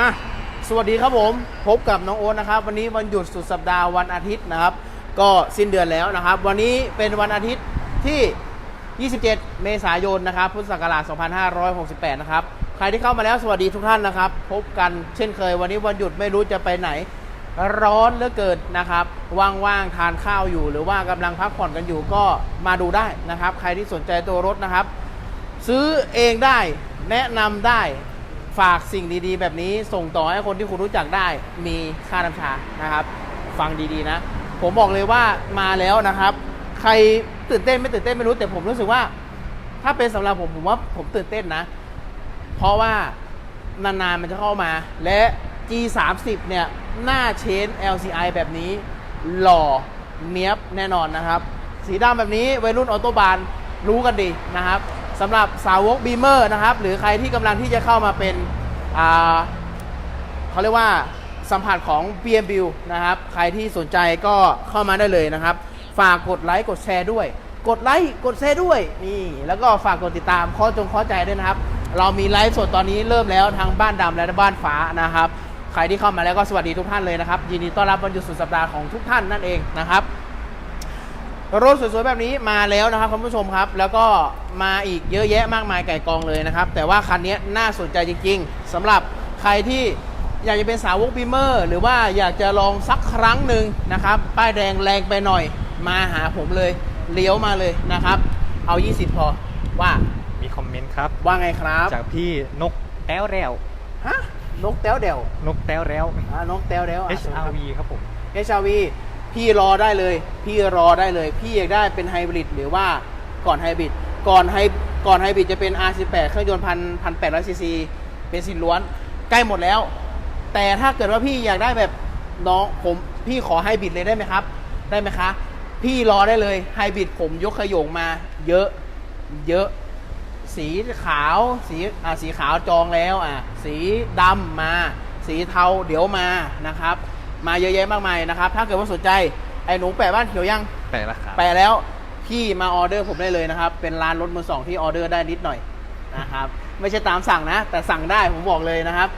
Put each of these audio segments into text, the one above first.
มาสวัสดีครับผมพบกับน้องโอ๊ตนะครับ วันนี้วันหยุดสุดสัปดาห์วันอาทิตย์นะครับ ก็สิ้นเดือนแล้วนะครับ วันนี้เป็นวันอาทิตย์ที่ 27 เมษายนนะครับพุทธศักราช 2568 นะครับ ใครที่เข้ามาแล้วสวัสดีทุกท่านนะครับ พบกันเช่นเคย วันนี้วันหยุดไม่รู้จะไปไหน ร้อนเหลือเกินนะครับว่างๆทานข้าวอยู่ หรือว่ากำลังพักผ่อนกันอยู่ก็มาดูได้นะครับ ใครที่สนใจตัวรถนะครับ ซื้อเองได้แนะนำได้ ฝากสิ่งดีๆ แบบนี้ส่งต่อให้คนที่คุณรู้จักได้มีค่าน้ำชานะครับ ฟังดีๆนะ ผมบอกเลยว่ามาแล้วนะครับ ใครตื่นเต้นไม่ตื่นเต้นไม่รู้แต่ผมรู้สึกว่า ถ้าเป็นสำหรับผมผมว่าผมตื่นเต้นนะ เพราะว่านานๆมันจะเข้ามา และ G30 เนี่ยหน้าเชน LCI แบบนี้ หล่อเนี้ยบแน่นอนนะครับ สีดำแบบนี้วัยรุ่นออโตบานรู้กันดีนะครับ สำหรับสาวกบีเมอร์นะครับ หรือใครที่กำลังที่จะเข้ามาเป็นเขาเรียกว่าสัมผัสของ BMW นะครับ ใครที่สนใจก็เข้ามาได้เลยนะครับ ฝากกดไลค์กดแชร์ด้วย กดไลค์กดแชร์ด้วยนี่แล้วก็ฝากกดติดตามข้อจงข้อใจด้วยนะครับ เรามีไลฟ์สดตอนนี้เริ่มแล้วทั้งบ้านดำและบ้านฟ้านะครับ ใครที่เข้ามาแล้วก็สวัสดีทุกท่านเลยนะครับยินดีต้อนรับวันหยุดสุดสัปดาห์ของทุกท่านนั่นเองนะครับ รถสวยๆแบบนี้มาแล้วนะครับคุณผู้ชมครับ แล้วก็มาอีกเยอะแยะมากมายไก่กองเลยนะครับ แต่ว่าคันนี้น่าสนใจจริง ๆสำหรับใครที่อยากจะเป็นสาวกบีเมอร์ หรือว่าอยากจะลองสักครั้งหนึ่งนะครับ ป้ายแดงแรงไปหน่อย มาหาผมเลย เลี้ยวมาเลยนะครับ เอา 20 พอ ว่า มีคอมเมนต์ครับ ว่าไงครับ จากพี่นกแต้วแรวฮะ นกแต้วเดี่ยวนกแต้วแล้วอ่านกแต้วเดี่ยวอะ HRV ครับผมเอชาวี พี่รอได้เลย พี่รอได้เลย พี่อยากได้เป็นไฮบริดหรือว่าก่อนไฮบริดก่อนไฮก่อนไฮบริดจะเป็น R18 เครื่องยนต์พันพันแปดร้อยซีซีเป็นสินล้วน ใกล้หมดแล้ว แต่ถ้าเกิดว่าพี่อยากได้แบบน้องผมพี่ขอไฮบริดเลยได้ไหมครับ ได้ไหมคะ พี่รอได้เลยไฮบริดผมยกขยงมาเยอะเยอะสีขาวสีอ่าสีขาวจองแล้วอะสีดำมา สีเทาเดี๋ยวมานะครับ มาเยอะแยะมากมายนะครับ ถ้าเกิดว่าสนใจไอ้หนูแปะบ้านเขียวยังแปลละครับแปะแล้วพี่มาออเดอร์ผมได้เลยนะครับ เป็นร้านรถมือสองที่ออเดอร์ได้นิดหน่อยนะครับ ไม่ใช่ตามสั่งนะ แต่สั่งได้ผมบอกเลยนะครับ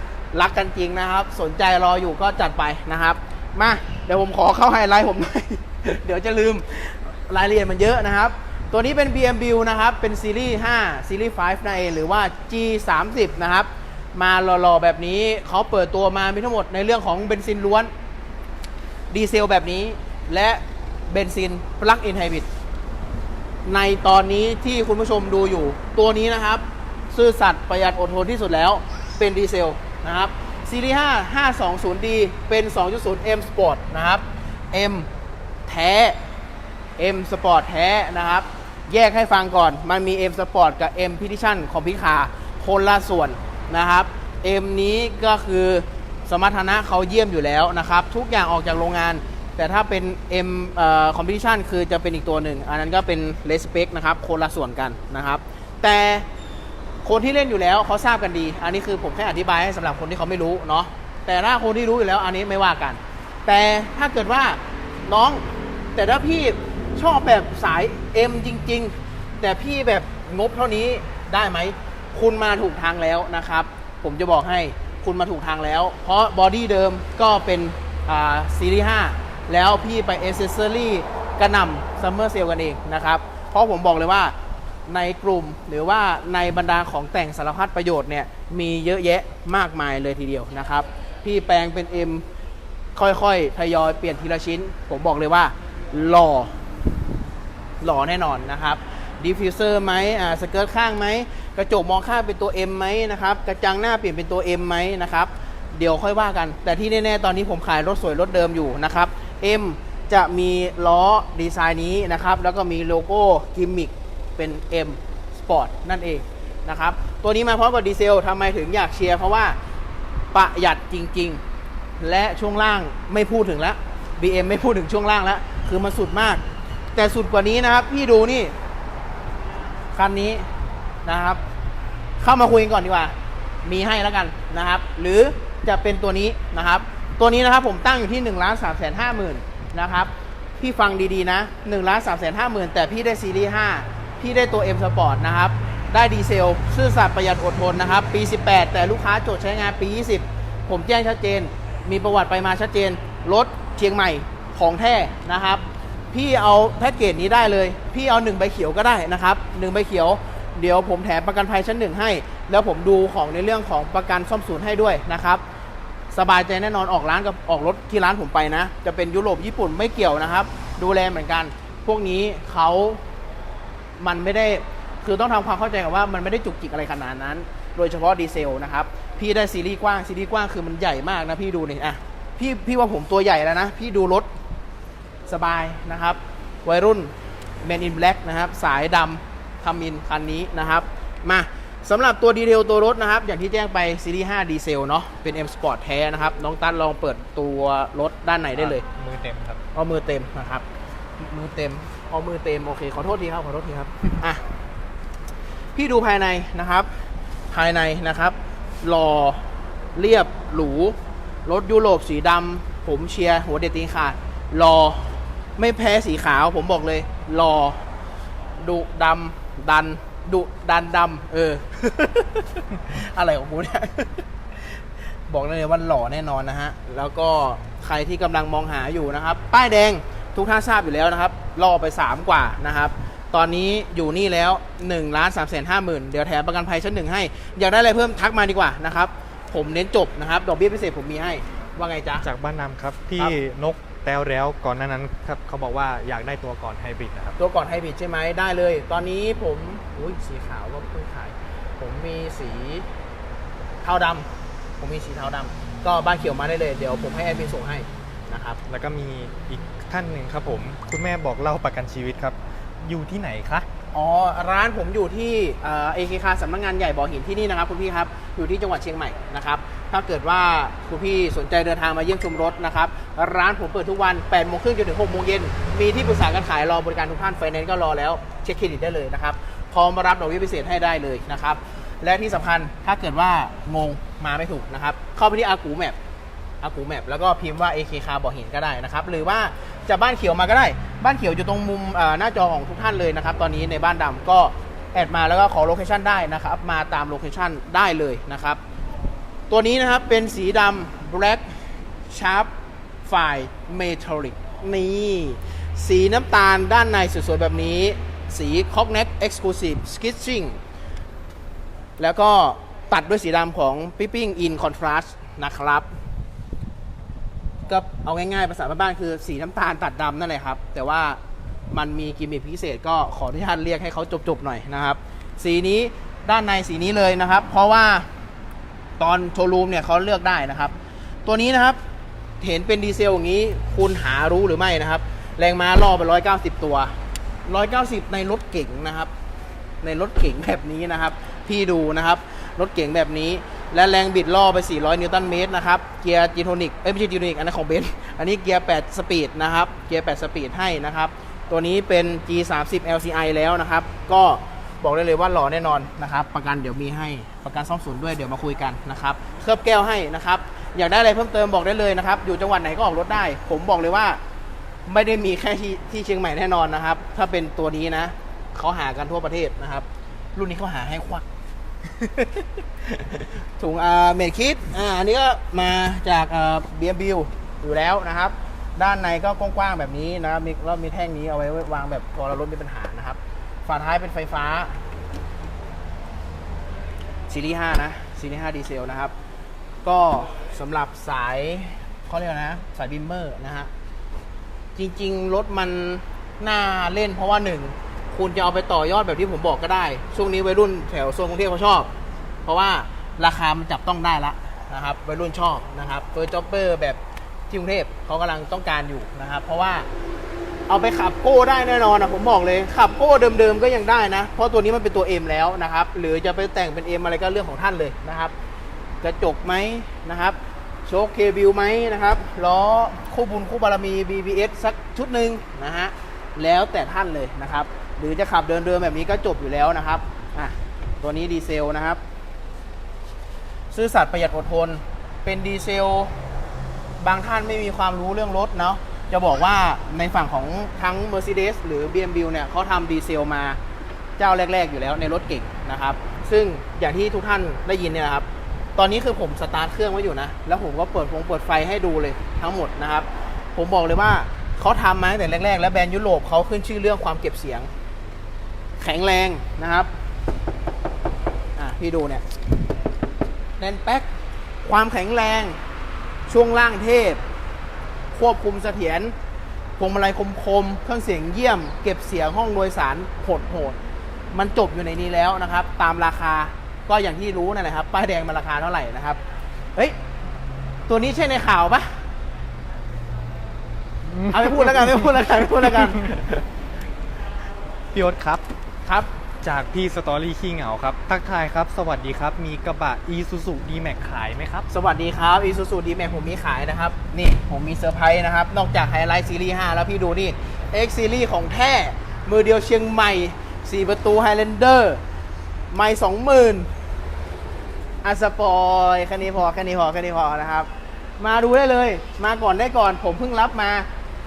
รักกันจริงนะครับ สนใจรออยู่ก็จัดไปนะครับ มาเดี๋ยวผมขอเข้าไฮไลท์ผมหน่อยเดี๋ยวจะลืมรายละเอียดมันเยอะนะครับ ตัวนี้เป็น BMW นะครับ เป็นซีรีส์5ซีรีส์5นั่นเองหรือว่า G30 นะครับ มาหล่อๆแบบนี้เขาเปิดตัวมามีทั้งหมดในเรื่องของเบนซินล้วน ดีเซลแบบนี้ และเบนซินปลั๊กอินไฮบริดในตอนนี้ที่คุณผู้ชมดูอยู่ ตัวนี้นะครับ ซื่อสัตย์ประหยัดอดทนที่สุดแล้วเป็นดีเซลนะครับซีรีส์5 520D เป็น 2.0 M Sport นะครับ M แท้ M Sport แท้นะครับ แยกให้ฟังก่อน มันมี M Sport กับ M Petition ของพิคาคนละส่วนนะครับ M นี้ก็คือ สมรรถนะเขาเยี่ยมอยู่แล้วนะครับ ทุกอย่างออกจากโรงงาน แต่ถ้าเป็น M เอ่อ Competition คือจะเป็นอีกตัวหนึ่ง อันนั้นก็เป็น Respect นะครับคนละส่วนกันนะครับ แต่คนที่เล่นอยู่แล้วเขาทราบกันดี อันนี้คือผมแค่อธิบายให้สำหรับคนที่เขาไม่รู้เนาะแต่ถ้าคนที่รู้อยู่แล้วอันนี้ไม่ว่ากัน แต่ถ้าเกิดว่าน้อง แต่ถ้าพี่ชอบแบบสาย M จริง ๆ แต่พี่แบบงบเท่านี้ได้ไหม คุณมาถูกทางแล้วนะครับ ผมจะบอกให้ คุณมาถูกทางแล้ว เพราะบอดี้เดิมก็เป็นซีรีส์5แล้วพี่ไปเอเซสซอรี่กระนำซัมเมอร์เซลกันเองนะครับ เพราะผมบอกเลยว่าในกลุ่มหรือว่าในบรรดาของแต่งสารพัดประโยชน์เนี่ยมีเยอะแยะมากมายเลยทีเดียวนะครับ พี่แปลงเป็น M ค่อยๆ ทยอยเปลี่ยนทีละชิ้น ผมบอกเลยว่าหล่อหล่อแน่นอนนะครับ ดิฟฟิวเซอร์ไหมอ่าสเกิร์ตข้างไหมกระจกมองข้างเป็นตัว M ไหมนะครับกระจังหน้าเปลี่ยนเป็นตัว M ไหมนะครับเดี๋ยวค่อยว่ากัน แต่ที่แน่ๆตอนนี้ผมขายรถสวยรถเดิมอยู่นะครับ M จะมีล้อดีไซน์นี้นะครับแล้วก็มีโลโก้กิมมิคเป็น M Sport นั่นเองนะครับตัวนี้มาพร้อมกับดีเซลทำไมถึงอยากเชียร์เพราะว่าประหยัดจริงๆ และช่วงล่างไม่พูดถึงแล้ว BM ไม่พูดถึงช่วงล่างแล้ว คือมันสุดมาก แต่สุดกว่านี้นะครับ พี่ดูนี่ คันนี้นะครับ เข้ามาคุยกันก่อนดีกว่า มีให้แล้วกันนะครับ หรือจะเป็นตัวนี้นะครับ ตัวนี้นะครับผมตั้งอยู่ที่1นึ่งล้านสามแสนห้าหมื่นนะครับพี่ฟังดีๆนะ1นึ่งล้านสามแสนห้าหมื่นแต่พี่ได้ซีรีส์5พี่ได้ตัว M Sport นะครับ ได้ดีเซลซื่อสัตย์ประหยัดอดทนนะครับ ปี 18 แต่ลูกค้าโจทย์ใช้งานปี 20 ผมแจ้งชัดเจน มีประวัติไปมาชัดเจน รถเชียงใหม่ของแท้นะครับ พี่เอาแพ็กเกจนี้ได้เลย พี่เอาหนึ่งใบเขียวก็ได้นะครับหนึ่งใบเขียว เดี๋ยวผมแถมประกันภัยชั้นหนึ่งให้ แล้วผมดูของในเรื่องของประกันซ่อมศูนย์ให้ด้วยนะครับ สบายใจแน่นอนออกร้านกับออกรถที่ร้านผมไปนะ จะเป็นยุโรปญี่ปุ่นไม่เกี่ยวนะครับ ดูแลเหมือนกัน พวกนี้เขามันไม่ได้คือต้องทำความเข้าใจกับว่ามันไม่ได้จุกจิกอะไรขนาดนั้น โดยเฉพาะดีเซลนะครับ พี่ได้ซีรีส์กว้างซีรีส์กว้างคือมันใหญ่มากนะพี่ดูนี่อะพี่พี่ว่าผมตัวใหญ่แล้วนะ พี่ดูรถ สบายนะครับ วัยรุ่น Men in Black นะครับ สายดำทำมินคันนี้นะครับ มาสำหรับตัวดีเทลตัวรถนะครับ อย่างที่แจ้งไปซีรีส์5ดีเซลเนาะเป็น M Sport แท้นะครับ น้องตันลองเปิดตัวรถด้านในได้เลย มือเต็มครับเอามือเต็มนะครับ มือเต็มเอามือเต็ม โอเค ขอโทษทีครับ ขอโทษทีครับ อะ พี่ดูภายในนะครับ ภายในนะครับหล่อเรียบหรู รถยุโรปสีดำผมเชียร์หัวเด็ดตีนขาดรอ ไม่แพ้สีขาวผมบอกเลยรอดุดำดันดุดันดำเออ อะไรของกูเนี่ยบอกได้เลยว่าหล่อแน่นอนนะฮะ แล้วก็ใครที่กำลังมองหาอยู่นะครับ ป้ายแดงทุกท่านทราบอยู่แล้วนะครับรอไป 3 กว่านะครับ ตอนนี้อยู่นี่แล้ว1ล้าน3 5 0 0 0 0เดี๋ยวแถมประกันภัยชั้นหนึ่งให้ อยากได้อะไรเพิ่มทักมาดีกว่านะครับ ผมเน้นจบนะครับ ดอกเบี้ยพิเศษผมมีให้ ว่าไงจ๊ะ จากบ้านนำครับ พี่ครับนก แต้วแล้วก่อนหนานั้นครับเขาบอกว่าอยากได้ตัวก่อนไฮบริดนะครับ ตัวก่อนไฮบริดใช่ไหมได้เลย ตอนนี้ผมอุ้ยสีขาวก็เพิ่งขาย ผมมีสีเทาดำผมมีสีเทาดำก็บ้านเขียวมาได้เลย เดี๋ยวผมให้แอดมินส่งให้นะครับ แล้วก็มีอีกท่านหนึ่งครับผม คุณแม่บอกเล่าประกันชีวิตครับ อยู่ที่ไหนคะ อ๋อ ร้านผมอยู่ที่เอเคคาสำนักงานใหญ่บ่อหินที่นี่นะครับคุณพี่ครับ อยู่ที่จังหวัดเชียงใหม่นะครับ ถ้าเกิดว่าคุณพี่สนใจเดินทางมาเยี่ยมชมรถนะครับ ร้านผมเปิดทุกวัน8โมงครึ่งจนถึง6โมงเย็น มีที่ปรึกษาการขายรอบริการทุกท่านไฟแนนซ์ก็รอแล้ว เช็คเครดิตได้เลยนะครับพร้อมรับดอกเบี้ยพิเศษให้ได้เลยนะครับ และที่สำคัญถ้าเกิดว่างงมาไม่ถูกนะครับ เข้าไปที่อากูแมป อากูแมปแล้วก็พิมพ์ว่า AK คาบ่อหินก็ได้นะครับ หรือว่าจะบ้านเขียวมาก็ได้ บ้านเขียวอยู่ตรงมุมหน้าจอของทุกท่านเลยนะครับ ตอนนี้ในบ้านดำก็แอดมาแล้วก็ขอโลเคชันได้นะครับ มาตามโลเคชันได้เลยนะครับ ตัวนี้นะครับเป็นสีดำ black sharp fine metallic นี่ สีน้ำตาลด้านในสวยๆแบบนี้ สี cognac exclusive sketching แล้วก็ตัดด้วยสีดำของ Pipping in contrast นะครับ ก็เอาง่ายๆภาษาบ้านๆคือสีน้ำตาลตัดดำนั่นแหละครับ แต่ว่ามันมีกิมมิคพิเศษก็ขออนุญาตเรียกให้เขาจบๆหน่อยนะครับ สีนี้ด้านในสีนี้เลยนะครับ เพราะว่าตอนโชว์รูมเนี่ยเขาเลือกได้นะครับ ตัวนี้นะครับเห็นเป็นดีเซลอย่างนี้คุณหารู้หรือไม่นะครับ แรงม้าล่อไป 190 ตัว 190 ในรถเก๋งนะครับ ในรถเก๋งแบบนี้นะครับ พี่ดูนะครับ รถเก๋งแบบนี้ และแรงบิดล่อไป 400 นิวตันเมตรนะครับ เกียร์จีโทนิก เอ้ยไม่ใช่จีโทนิก อันนั้นของเบนซ์ อันนี้เกียร์ 8 สปีดนะครับ เกียร์ 8 สปีดให้นะครับ ตัวนี้เป็น G30 LCI แล้วนะครับ ก็บอกได้เลยว่าหล่อแน่นอนนะครับ ประกันเดี๋ยวมีให้ ประกันซ่อมศูนย์ด้วย เดี๋ยวมาคุยกันนะครับ เคลือบแก้วให้นะครับ อยากได้อะไรเพิ่มเติมบอกได้เลยนะครับ อยู่จังหวัดไหนก็ออกรถได้ ผมบอกเลยว่าไม่ได้มีแค่ที่ที่เชียงใหม่แน่นอนนะครับ ถ้าเป็นตัวนี้นะเขาหากันทั่วประเทศนะครับ รุ่นนี้เขาหาให้ควัก ถุงเมดคิดอ่าอันนี้ก็มาจากเอ่อ BMW อยู่แล้วนะครับ ด้านในก็กว้างๆแบบนี้นะครับมีแล้วมีแท่งนี้เอาไว้วางแบบพอเรารถมีปัญหานะครับ ฝาท้ายเป็นไฟฟ้าซีรีส์5นะซีรีส์5ดีเซลนะครับ ก็สำหรับสายเขาเรียกนะ สายบิมเมอร์นะฮะ จริง ๆ รถมันน่าเล่นเพราะว่าหนึ่ง คุณจะเอาไปต่อยอดแบบที่ผมบอกก็ได้ ช่วงนี้วัยรุ่นแถวโซนกรุงเทพเขาชอบ เพราะว่าราคามันจับต้องได้ละนะครับวัยรุ่นชอบนะครับเฟอร์จ็อบเปอร์แบบที่กรุงเทพเขากำลังต้องการอยู่นะครับ เพราะว่าเอาไปขับโก้ได้แน่นอนนะผมบอกเลย ขับโก้เดิมๆก็ยังได้นะ เพราะตัวนี้มันเป็นตัว M แล้วนะครับ หรือจะไปแต่งเป็น M อะไรก็เรื่องของท่านเลยนะครับ กระจกไหมนะครับโชคเคบิลไหมนะครับล้อคู่บุญคู่บารมี BBS สักชุดหนึ่งนะฮะแล้วแต่ท่านเลยนะครับ รือจะขับเดินเดินแบบนี้ก็จบอยู่แล้วนะครับอะตัวนี้ดีเซลนะครับ ซื่อสัตย์ประหยัดอดทน เป็นดีเซล บางท่านไม่มีความรู้เรื่องรถเนาะจะบอกว่าในฝั่งของทั้ง Mercedes หรือ BMW เนี่ยเขาทำดีเซลมาเจ้าแรก ๆ อยู่แล้วในรถเก่งนะครับ ซึ่งอย่างที่ทุกท่านได้ยินเนี่ยนะครับตอนนี้คือผมสตาร์ทเครื่องไว้อยู่นะ แล้วผมก็เปิดฟงเปิดไฟให้ดูเลยทั้งหมดนะครับ ผมบอกเลยว่าเขาทำมาตั้งแต่แรก ๆ แล้วแบรนด์ยุโรปเขาขึ้นชื่อเรื่องความเก็บเสียง แข็งแรงนะครับอะพี่ดูเนี่ยแน่นแป๊กความแข็งแรง ช่วงล่างเทพ ควบคุมเสถียรพวงมาลัยคมๆเครื่องเสียงเยี่ยม เก็บเสียงห้องโดยสารโหดๆมันจบอยู่ในนี้แล้วนะครับ ตามราคาก็อย่างที่รู้นั่นแหละครับ ป้ายแดงมันราคาเท่าไหร่นะครับ เฮ้ย ตัวนี้ใช่ในข่าวปะเอาไม่พูดแล้วกันไม่พูดแล้วกันไม่พูดแล้วกันพี่โอ๊ตครับ ครับ จากพี่สตอรี่ขี้เหงาครับ ทักทายครับ สวัสดีครับ มีกระบะ e s u z u d m a x ขายไหมครับ สวัสดีครับ Isuzu D-Max ผมมีขายนะครับ นี่ผมมีเซอร์ไพรส์นะครับ นอกจากไฮไลท์ซีรีส์5แล้วพี่ดูนี่ X ซีรีส์ของแท้ มือเดียวเชียงใหม่ 4 ประตู Highlander ไม่20,000อาสปอยแค่นี้พอแค่นี้พอแค่นี้พอนะครับ มาดูได้เลย มาก่อนได้ก่อน ผมเพิ่งรับมา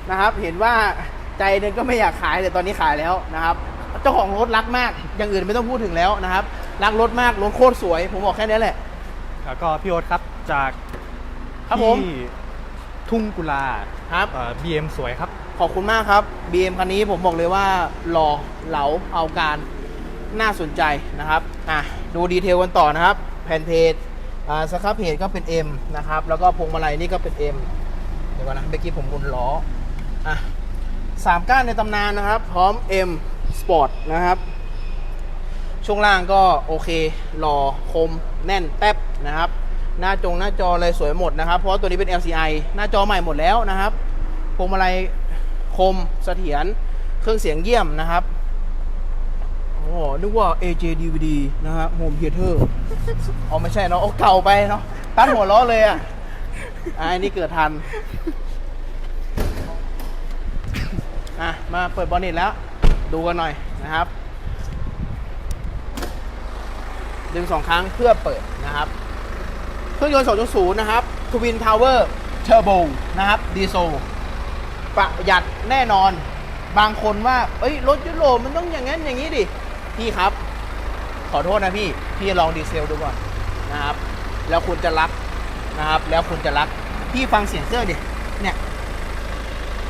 นะครับ เห็นว่าใจนึงก็ไม่อยากขายแต่ตอนนี้ขายแล้วนะครับ เจ้าของรถรักมากอย่างอื่นไม่ต้องพูดถึงแล้วนะครับ รักรถมากรถโคตรสวย ผมบอกแค่นี้แหละ แล้วก็พี่โอ๊ตครับจากครับผม ที่ทุ่งกุลาครับเอ่อ BM สวยครับ ขอบคุณมากครับ BM คันนี้ผมบอกเลยว่าหล่อเหลาเอาการน่าสนใจนะครับอะดูดีเทลกันต่อนะครับ แผ่นเพจอ่าสครับเพจก็เป็น M นะครับ แล้วก็พวงมาลัยนี่ก็เป็น M เดี๋ยวก่อนนะเมื่อกี้ผมบุนล้ออะสามก้านในตำนานนะครับ พร้อม M Sport นะครับ ช่วงล่างก็โอเคหล่อคมแน่นแป๊บนะครับ หน้าจงหน้าจออะไรสวยหมดนะครับ เพราะตัวนี้เป็น LCI หน้าจอใหม่หมดแล้วนะครับพวงมาลัยคมเสถียรเครื่องเสียงเยี่ยมนะครับโอ้นึกว่า AJ DVD นะฮะ Home Theater อ๋อไม่ใช่เนาะเอาเก่าไปเนาะตั้งหัวล้อเลยอะอันนี้เกิดทันอะ มาเปิดบอลนิตแล้ว ดูกันหน่อยนะครับ ดึงสองครั้งเพื่อเปิดนะครับ เครื่องยนต์ 2.0 นะครับ Twin Power Turbo นะครับดีโซประหยัดแน่นอนบางคนว่า เอ้ย รถยุโรปมันต้องอย่างนั้นอย่างนี้ดิ พี่ครับ ขอโทษนะพี่ พี่ลองดีเซลดูก่อนนะครับ แล้วคุณจะรักนะครับ แล้วคุณจะรัก พี่ฟังเสียงเครื่องดิ เนี่ย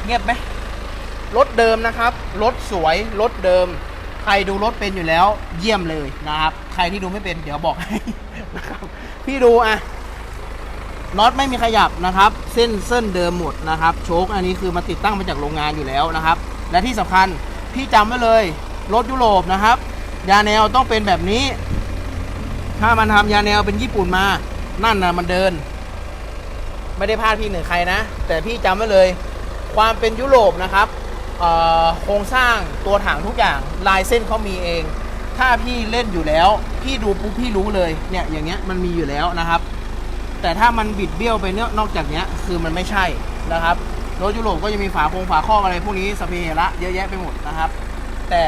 เงียบไหม รถเดิมนะครับ รถสวย รถเดิม ใครดูรถเป็นอยู่แล้ว เยี่ยมเลยนะครับ ใครที่ดูไม่เป็น เดี๋ยวบอกให้นะครับ พี่ดูอะน็อตไม่มีขยับนะครับ เส้นเส้นเดิมหมดนะครับ โชคอันนี้คือมาติดตั้งมาจากโรงงานอยู่แล้วนะครับ และที่สำคัญพี่จำไว้เลย รถยุโรปนะครับ ยาแนวต้องเป็นแบบนี้ ถ้ามันทำยาแนวเป็นญี่ปุ่นมา นั่นนะมันเดิน ไม่ได้พลาดพี่หนึ่งใครนะ แต่พี่จำไว้เลย ความเป็นยุโรปนะครับ โครงสร้างตัวถังทุกอย่างลายเส้นเขามีเอง ถ้าพี่เล่นอยู่แล้ว พี่ดูปุ๊บพี่รู้เลยเนี่ยอย่างเงี้ยมันมีอยู่แล้วนะครับ แต่ถ้ามันบิดเบี้ยวไปเนื้อนอกจากเนี้ยคือมันไม่ใช่นะครับรถยุโรปก็จะมีฝาโครงฝาครอบอะไรพวกนี้สเปเหระเยอะแยะไปหมดนะครับ แต่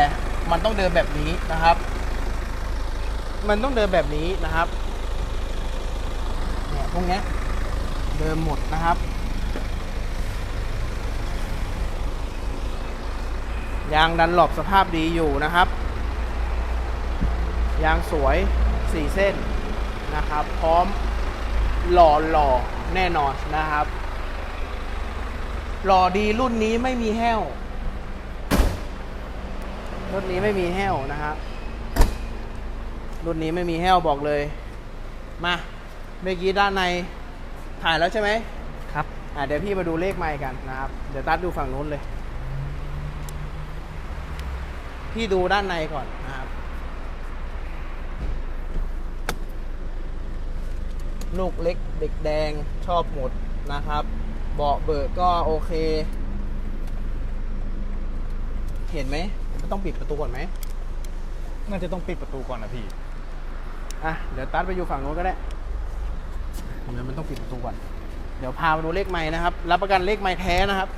มันต้องเดินแบบนี้นะครับ มันต้องเดินแบบนี้นะครับเนี่ยพวกเนี้ยเดินหมดนะครับ ยางดันหลบสภาพดีอยู่นะครับ ยางสวยสี่เส้นนะครับ พร้อมหล่อหล่อแน่นอนนะครับ หล่อดีรุ่นนี้ไม่มีแห้ว รุ่นนี้ไม่มีแห้วนะฮะรุ่นนี้ไม่มีแห้วบอกเลย มาเมื่อกี้ด้านในถ่ายแล้วใช่ไหมครับ อะเดี๋ยวพี่มาดูเลขไมค์กันนะครับ เดี๋ยวตัดดูฝั่งนู้นเลย พี่ดูด้านในก่อนนะครับ ลูกเล็กเด็กแดงชอบหมดนะครับ เบาะเบิกก็โอเค เห็นไหมต้องปิดประตูก่อนไหมน่าจะต้องปิดประตูก่อนนะพี่ อะ เดี๋ยวตัดไปอยู่ฝั่งนู้นก็ได้เดี๋ยวมันต้องปิดประตูก่อน เดี๋ยวพามาดูเลขไม้นะครับ รับประกันเลขไม้แท้นะครับ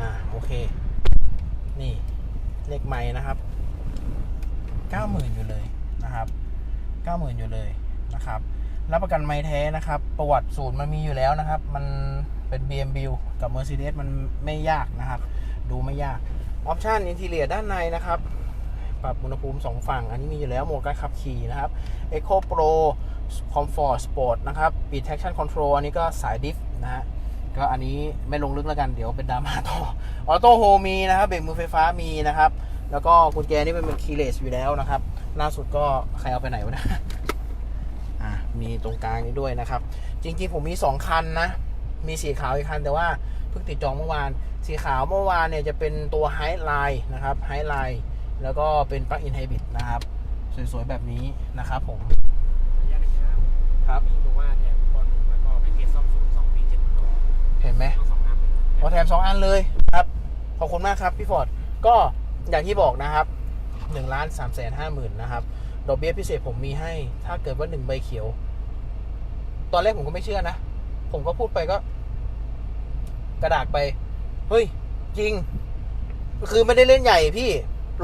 อ่า โอเค นี่ เลขไม้นะครับเก้าหมื่นอยู่เลยนะครับเก้าหมื่นอยู่เลยนะครับรับประกันไม้แท้นะครับ ประวัติศูนย์มันมีอยู่แล้วนะครับ มันเป็น BMW กับ Mercedes มันไม่ยากนะครับ ดูไม่ยากออปชันอินทีเลียด้านในนะครับ ปรับอุณหภูมิ 2 ฝั่ง อันนี้มีอยู่แล้วโหมดการขับขี่นะครับ Eco Pro Comfort Sport นะครับ ปิด Traction Control อันนี้ก็สายดิฟนะฮะก็อันนี้ไม่ลงลึกแล้วกันเดี๋ยวเป็นดราม่าต่อออโต้โฮมีนะครับเบรกมือไฟฟ้ามีนะครับ แล้วก็กุญแจนี่เป็นคีย์เลสอยู่แล้วนะครับ ล่าสุดก็ใครเอาไปไหนวะเนะอะมีตรงกลางนี้ด้วยนะครับ จริงๆผมมี 2 คันนะ มีสีขาวอีกคันแต่ว่าเพิ่งติดจองเมื่อวาน สีขาวเมื่อวานเนี่ยจะเป็นตัวไฮไลน์นะครับไฮไลน์แล้วก็เป็นปลั๊กอินไฮบริดนะครับ สวยๆ แบบนี้นะครับผมยานะครับครับมีบอกว่าแถมบอลหนึ่งแล้วก็แพ็กเกจซ่อมศูนย์สองปีเจ็ดหมื่นโลเห็นไหมต้องสองงานเลยขอแถมสองอันเลยครับ ขอบคุณมากครับพี่ฟอร์ดก็ อย่างที่บอกนะครับ1ล้าน3แสนห้าหมื่นนะครับ ดอกเบี้ยพิเศษผมมีให้ ถ้าเกิดว่าหนึ่งใบเขียว ตอนแรกผมก็ไม่เชื่อนะ ผมก็พูดไปก็ กระดากไป เฮ้ย จริง คือไม่ได้เล่นใหญ่พี่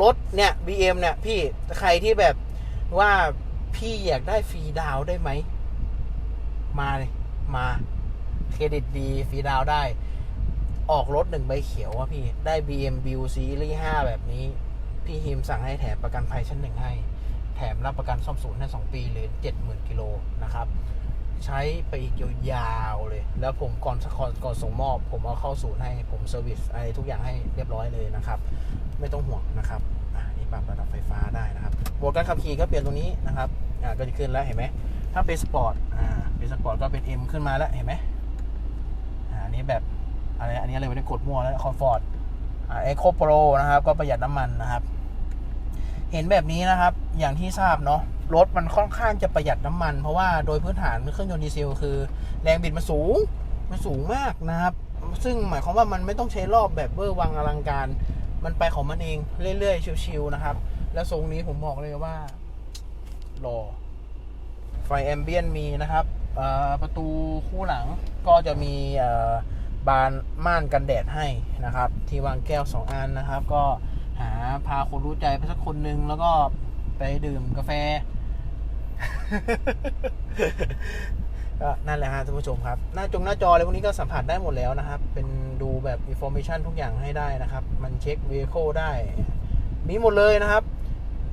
รถเนี่ย BM เนี่ย พี่ ใครที่แบบว่าพี่อยากได้ฟรีดาวได้ไหม มาเลย มา เครดิตดีฟรีดาวได้ ออกรถหนึ่งใบเขียวอะพี่ ได้ BM b u ซีรีส์5แบบนี้ พี่ฮิมสั่งให้แถมประกันภัยชั้นหนึ่งให้ แถมรับประกันซ่อมศูนย์ให้2ปีหรือ70,000กิโลนะครับ ใช้ไปอีกยาวๆเลย แล้วผมก่อนก่อนก่อนส่งมอบ ผมเอาเข้าศูนย์ให้ ผมเซอร์วิสอะไรทุกอย่างให้เรียบร้อยเลยนะครับ ไม่ต้องห่วงนะครับอ่านี่ปรับระดับไฟฟ้าได้นะครับโหมดการขับขี่ก็เปลี่ยนตรงนี้นะครับอ่าก็จะขึ้นแล้วเห็นไหมถ้าเป็นสปอร์ตอ่าเป็นสปอร์ตก็เป็น M ขึ้นมาแล้วเห็นไหมอ่านนี้แบบ อะไรอันนี้อะไรไม่ได้กดมั่วแล้วคอมฟอร์ตเอ็กโคโปรนะครับ ก็ประหยัดน้ำมันนะครับ เห็นแบบนี้นะครับ อย่างที่ทราบเนาะรถมันค่อนข้างจะประหยัดน้ำมัน เพราะว่าโดยพื้นฐานเครื่องยนต์ดีเซลคือ แรงบิดมันสูงมันสูงมากนะครับ ซึ่งหมายความว่ามันไม่ต้องใช้รอบแบบเบอร์วังอลังการ มันไปของมันเองเรื่อยๆชิวๆนะครับ แล้วทรงนี้ผมบอกเลยว่าหล่อไฟแอมเบียนมีนะครับประตูคู่หลังก็จะมีอ บานม่านกันแดดให้นะครับ ที่วางแก้ว 2 อันนะครับ ก็หาพาคนรู้ใจไปสักคนนึงแล้วก็ไปดื่มกาแฟก็นั่นแหละฮะท่านผู้ชมครับ หน้าจงหน้าจออะไรพวกนี้ก็สัมผัสได้หมดแล้วนะครับ เป็นดูแบบ information ทุกอย่างให้ได้นะครับ มันเช็ค vehicle ได้ มีหมดเลยนะครับ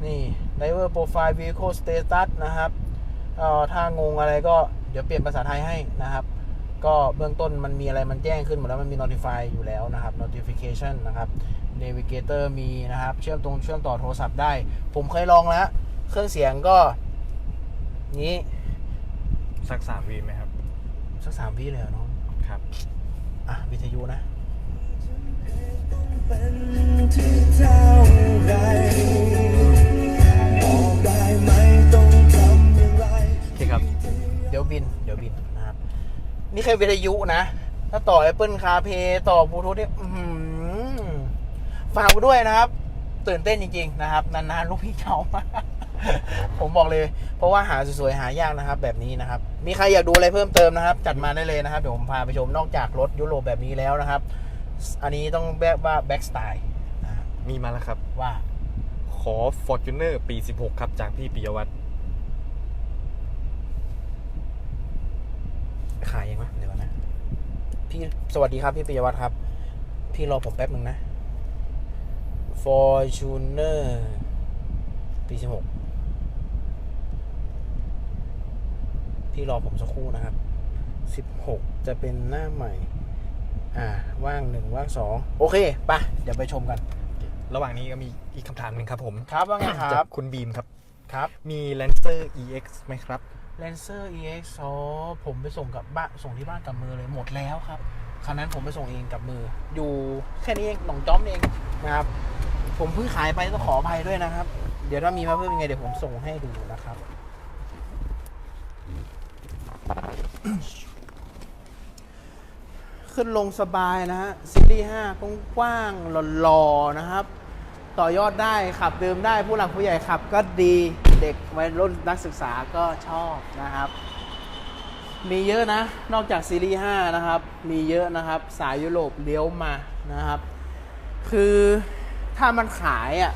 นี่ driver profile vehicle status นะครับเอ่อถ้างงอะไรก็เดี๋ยวเปลี่ยนภาษาไทยให้นะครับ ก็เบื้องต้นมันมีอะไรมันแจ้งขึ้นหมดแล้วมันมี notify อยู่แล้วนะครับ notification นะครับ navigator มีนะครับ เชื่อมตรงเชื่อมต่อโทรศัพท์ได้ ผมเคยลองแล้ว เครื่องเสียงก็ นี้ สักสามวีไหมครับ สักสามวิเลยเหรอน้อง ครับ อะ วิทยุนะ เป็นที่เท่าไรบอกได้ไหมต้องทำอย่างไร โอเคครับ เดี๋ยวบิน เดี๋ยวบิน นะครับนี่แค่วิทยุนะ ถ้าต่อ Apple CarPlay ต่อบลูทูธเนี่ยอื้อหือฝากไว้ด้วยนะครับ ตื่นเต้นจริง ๆ นะครับ นานๆ ลูกพี่เขามาผมบอกเลย เพราะว่าหาสวยๆ หายากนะครับ แบบนี้นะครับ มีใครอยากดูอะไรเพิ่มเติมนะครับ จัดมาได้เลยนะครับ เดี๋ยวผมพาไปชมนอกจากรถยุโรปแบบนี้แล้วนะครับ อันนี้ต้องแบบว่าแบ็กสไตล์นะครับมีมาแล้วครับว่า ขอ Fortuner ปี 16 ครับ จากพี่ปิยวัฒน์ ขายยังไหมเดี๋ยวก่อนนะ พี่สวัสดีครับพี่ปิยวัฒน์ครับ พี่รอผมแป๊บหนึ่งนะ Fortuner ปีสิบหกพี่รอผมสักครู่นะครับสิบหกจะเป็นหน้าใหม่ อ่า ว่างหนึ่งว่างสองโอเคไปะเดี๋ยวไปชมกัน ระหว่างนี้ก็มีอีกคำถามหนึ่งครับผม ครับว่าไงคจารับกคุณบีมครับ ครับ มี Lancer EX ไหมครับ Lancer EX อ๋อผมไปส่งกับบ้านส่งที่บ้านกับมือเลยหมดแล้วครับคันนั้นผมไปส่งเองกับมือ อยู่แค่นี้เองหนองจ้อมเองนะครับ ผมเพิ่งขายไปต้องขออภัยด้วยนะครับ เดี๋ยวถ้ามีมาเพิ่มยังไงเดี๋ยวผมส่งให้ดูนะครับ ขึ้นลงสบายนะฮะซีรีส์5กว้างๆหล่อๆนะครับ ต่อยอดได้ขับเดิมได้ผู้หลักผู้ใหญ่ขับก็ดี เด็กวัยรุ่นนักศึกษาก็ชอบนะครับ มีเยอะนะ นอกจากซีรีส์5นะครับ มีเยอะนะครับ สายยุโรปเลี้ยวมานะครับ คือถ้ามันขายอะ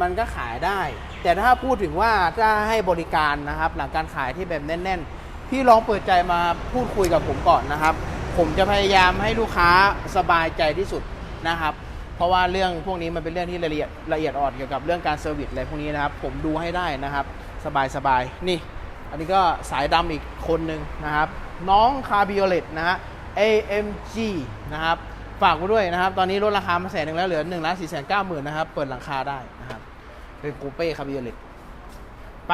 มันก็ขายได้ แต่ถ้าพูดถึงว่าถ้าให้บริการนะครับ หลังการขายที่แบบแน่น ๆ พี่ลองเปิดใจมาพูดคุยกับผมก่อนนะครับ ผมจะพยายามให้ลูกค้าสบายใจที่สุดนะครับ เพราะว่าเรื่องพวกนี้มันเป็นเรื่องที่ละเอียดละเอียดอ่อนเกี่ยวกับเรื่องการเซอร์วิสอะไรพวกนี้นะครับ ผมดูให้ได้นะครับ สบายสบายนี่ อันนี้ก็สายดำอีกคนหนึ่งนะครับ น้องคาบิโอเลตนะฮะ AMG นะครับ ฝากไว้ด้วยนะครับ ตอนนี้ลดราคามาแสนหนึ่งแล้วเหลือ1นึ่งล้านสี่แสนเก้าหมื่นนะครับ เปิดหลังคาได้นะครับ เป็นคูเป้คาบิโอเลตไป